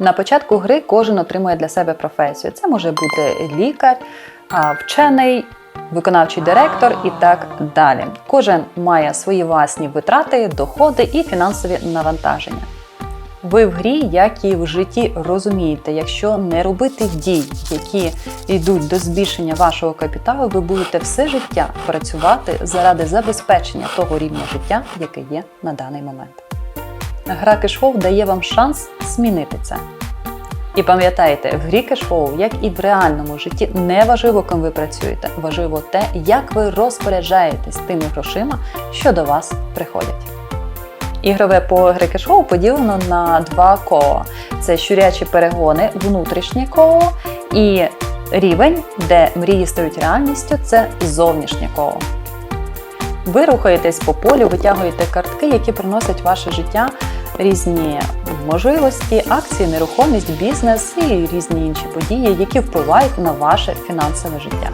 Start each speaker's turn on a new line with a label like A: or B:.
A: На початку гри кожен отримує для себе професію. Це може бути лікар, вчений, виконавчий директор і так далі. Кожен має свої власні витрати, доходи і фінансові навантаження. Ви в грі, як і в житті, розумієте, якщо не робити дій, які йдуть до збільшення вашого капіталу, ви будете все життя працювати заради забезпечення того рівня життя, яке є на даний момент. Гра кешфоу дає вам шанс змінити це. І пам'ятайте, в грі кешфоу, як і в реальному житті, не важливо, ким ви працюєте, важливо те, як ви розпоряджаєтесь тими грошима, що до вас приходять. Ігрове поле гри кешфоу поділено на два кола: це щурячі перегони, внутрішнє коло і рівень, де мрії стають реальністю, це зовнішнє коло. Ви рухаєтесь по полю, витягуєте картки, які приносять ваше життя різні можливості, акції, нерухомість, бізнес і різні інші події, які впливають на ваше фінансове життя.